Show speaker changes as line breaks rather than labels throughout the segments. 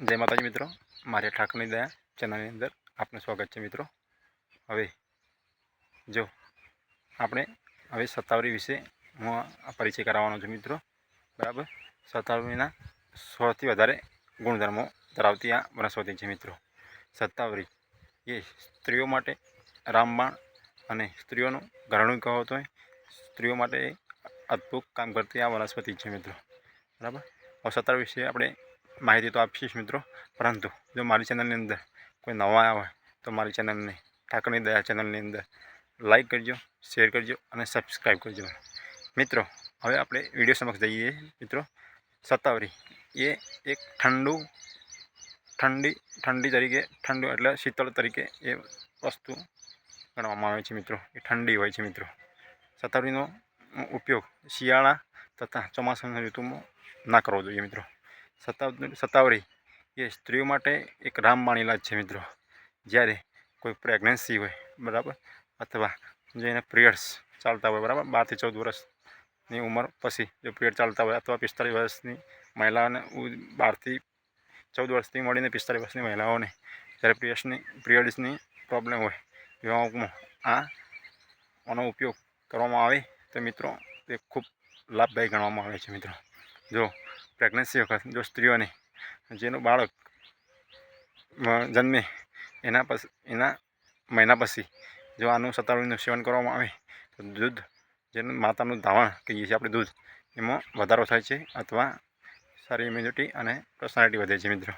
જય માતાજી મિત્રો. મારે ઠાકરની દયા ચેનલની અંદર આપનું સ્વાગત છે મિત્રો. હવે જો આપણે હવે સત્તાવરી વિશે હું પરિચય કરાવવાનો છું મિત્રો. બરાબર? સત્તાવરીના સૌથી વધારે ગુણધર્મો ધરાવતી આ વનસ્પતિ છે મિત્રો. સત્તાવરી એ સ્ત્રીઓ માટે રામબાણ અને સ્ત્રીઓનું ઘરણું કહો તો સ્ત્રીઓ માટે અદ્ભુત કામ કરતી આ વનસ્પતિ છે મિત્રો. બરાબર? હવે સત્તાવરી વિશે આપણે માહિતી તો આપીશ મિત્રો. પરંતુ જો મારી ચેનલની અંદર કોઈ નવા આવ્યા હોય, તો મારી ચેનલને ઠાકરની દયા ચેનલની અંદર લાઈક કરજો શેર કરજો અને સબસ્ક્રાઈબ કરજો. મિત્રો, હવે આપણે વીડિયો સમક્ષ જઈએ. મિત્રો, સત્તાવરી એ એક ઠંડુ, ઠંડી ઠંડી તરીકે, ઠંડુ એટલે શીતળ તરીકે એ વસ્તુ ગણવામાં આવે છે મિત્રો. એ ઠંડી હોય છે મિત્રો. સત્તાવરીનો ઉપયોગ શિયાળા તથા ચોમાસાની ઋતુમાં ના કરવો જોઈએ મિત્રો. સત્તાવરી એ સ્ત્રીઓ માટે એક રામબાણ ઇલાજ છે મિત્રો. જ્યારે કોઈ પ્રેગ્નન્સી હોય, બરાબર? અથવા જેને પિરિયડ્સ ચાલતા હોય, બરાબર? બારથી ચૌદ વર્ષની ઉંમર પછી જો પિરિયડ ચાલતા હોય, અથવા પિસ્તાલીસ વર્ષની મહિલાઓને બારથી ચૌદ વર્ષથી મળીને પિસ્તાલીસ વર્ષની મહિલાઓને જ્યારે પિરિયડ્સની પિરિયડ્સની પ્રોબ્લેમ હોય એવામાં આ આનો ઉપયોગ કરવામાં આવે, તો મિત્રો, તે ખૂબ લાભદાયી ગણવામાં આવે છે મિત્રો. જો પ્રેગ્નન્સી વખત જો સ્ત્રીઓને જેનું બાળક જન્મે એના પછી એના મહિના પછી જો આનું સતાવળીનું સેવન કરવામાં આવે, તો દૂધ જેનું માતાનું ધાવણ કહીએ છીએ આપણે દૂધ, એમાં વધારો થાય છે અથવા સારી ઇમ્યુનિટી અને પર્સનાલિટી વધે છે મિત્રો.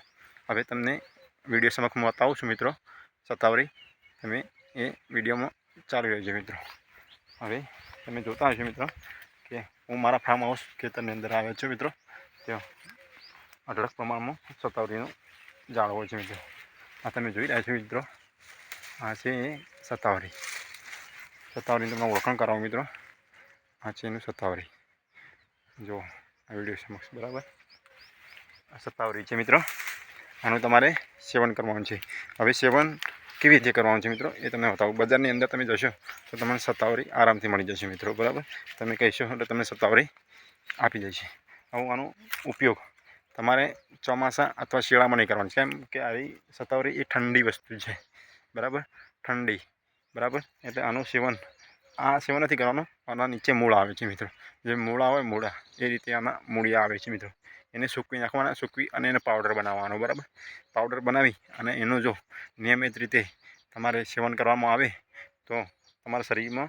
હવે તમને વીડિયો સમક્ષ હું બતાવું છું મિત્રો, સત્તાવરી. તમે એ વિડીયોમાં ચાલુ રહેજો મિત્રો. હવે તમે જોતા હશો મિત્રો કે હું મારા ફાર્મ હાઉસ ખેતરની અંદર આવ્યો છું મિત્રો. ત્યાં અઢળક પ્રમાણમાં સત્તાવરીનું ઝાડ હોય છે મિત્રો. આ તમે જોઈ રહ્યા છો મિત્રો. આ છે સતાવરી સતાવરીનું તમને ઓળખાણ કરાવો મિત્રો. આ છે એનું સતાવરી જો, આ વીડિયો સમક્ષ, બરાબર? આ સત્તાવરી છે મિત્રો. આનું તમારે સેવન કરવાનું છે. હવે સેવન કેવી રીતે કરવાનું છે મિત્રો, એ તમને બતાવું. બજારની અંદર તમે જશો, તો તમને સત્તાવરી આરામથી મળી જશે મિત્રો, બરાબર? તમે કહીશો એટલે તમને સત્તાવરી આપી જશે હવે આનો ઉપયોગ. તમારે ચોમાસા અથવા શિયાળામાં નહીં કરવાનું. કેમ કે આવી સતાવરી એ ઠંડી વસ્તુ છે. બરાબર? ઠંડી. બરાબર? એટલે આનું સેવન. આ સેવન નથી કરવાનું. આના નીચે મૂળ આવે છે મિત્રો. જે મૂળા હોય મૂળા. એ રીતે આના મૂળિયા આવે છે મિત્રો. એને સૂકવી નાખવાના, સૂકવી અને એને પાવડર બનાવવાનો. બરાબર? પાવડર બનાવી અને એનો જો નિયમિત રીતે તમારે સેવન કરવામાં આવે તો તમારા શરીરમાં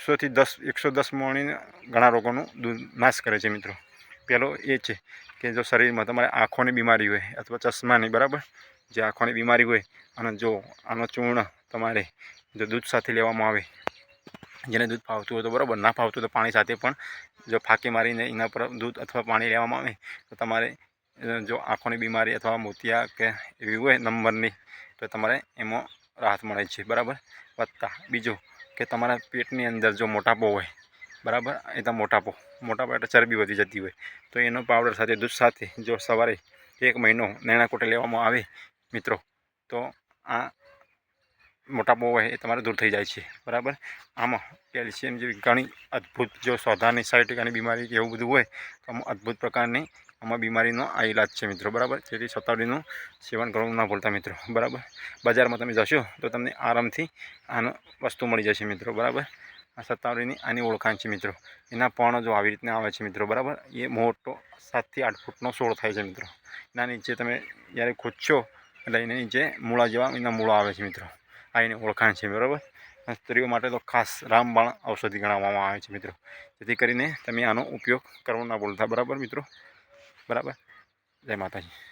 એકસોથી દસ, એકસો દસ મણીને ઘણા રોગોનું દૂર નાશ કરે છે મિત્રો. પહેલો એ છે કે જો શરીરમાં તમારે આંખોની બીમારી હોય અથવા ચશ્માની, બરાબર? જે આંખોની બીમારી હોય અને જો આનો ચૂર્ણ તમારે જો દૂધ સાથે લેવામાં આવે, જેને દૂધ ફાવતું હોય તો બરાબર, ના ફાવતું તો પાણી સાથે પણ જો ફાંકી મારીને એના પર દૂધ અથવા પાણી લેવામાં આવે, તો તમારે જો આંખોની બીમારી અથવા મોતિયા કે એવી હોય નંબરની, તો તમારે એમાં રાહત મળે છે, બરાબર? વત્તા, બીજું કે તમારા પેટની અંદર જો મોટાપો હોય, બરાબર? એ તો મોટાપો. મોટાપો એટલે ચરબી વધી જતી હોય. તો એનો પાવડર સાથે, દૂધ સાથે જો સવારે એક મહિનો નૈણા કોટે લેવામાં આવે, મિત્રો, તો આ મોટાપો હોય એ તમારે દૂર થઈ જાય છે. બરાબર? આમાં કેલ્શિયમ જેવી ઘણી અદ્ભુત, જો સોધાની સાયટિકાની બીમારી કે એવું બધું હોય, તો આમાં અદ્ભુત પ્રકારની આમાં બીમારીનો આ ઇલાજ છે મિત્રો, બરાબર? તેથી સતાવડીનું સેવન કરવાનું ના ભૂલતા મિત્રો, બરાબર? બજારમાં તમે જશો તો તમને આરામથી આનો વસ્તુ મળી જશે મિત્રો, બરાબર? આ સત્તાવડીની આની ઓળખાણ છે મિત્રો. એના પણ જો આવી રીતના આવે છે મિત્રો, બરાબર? એ મોટો સાતથી આઠ ફૂટનો છોડ થાય છે મિત્રો. એના નીચે તમે જ્યારે ખોદશો એટલે એના નીચે મૂળા જેવા એના મૂળા આવે છે મિત્રો. આ એની ઓળખાણ છે, બરાબર? સ્ત્રીઓ માટે તો ખાસ રામબાણ ઔષધિ ગણાવવામાં આવે છે મિત્રો. જેથી કરીને તમે આનો ઉપયોગ કરવો ના બોલતા બરાબર મિત્રો? બરાબર? જય માતાજી.